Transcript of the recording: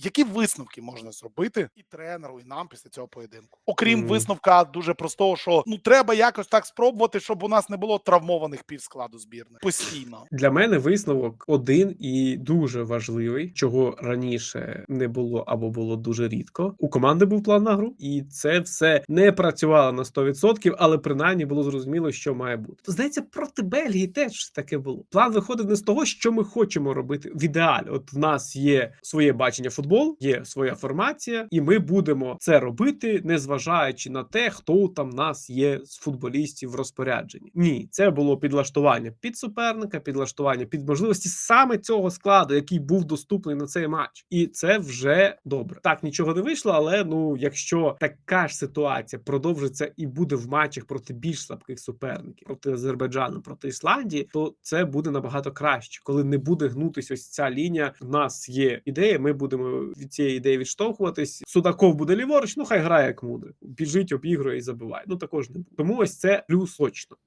Які висновки можна зробити і тренеру, і нам після цього поєдинку? Окрім Мгм. висновка дуже простого, що ну треба якось так спробувати, щоб у нас не було травмованих півскладу збірної постійно. Для мене висновок один і дуже важливий, чого раніше не було або було дуже рідко. У команди був план на гру, і це все не працювало на 100%, але принаймні було зрозуміло, що має бути. Здається, проти Бельгії теж таке було. План виходив не з того, що ми хочемо робити в ідеалі. От в нас є своє бачення футболу, є своя формація, і ми будемо це робити, незважаючи на те, хто там нас є з футболістів в розпорядженні. Ні, це було підлаштування під суперника, підлаштування під можливості саме цього складу, який був доступний на цей матч, і це вже добре. Так нічого не вийшло, але ну якщо така ж ситуація продовжиться і буде в матчах проти більш слабких суперників, проти Азербайджану, проти Ісландії, то це буде набагато краще, коли не буде гнутись ось ця лінія. В нас є ідея, ми будемо від цієї ідеї відштовхуватись. Судаков буде ліворуч, ну хай грає як мудрий. Біжить, обігрує і забиває. Ну також не буде. Тому ось це плюс точно.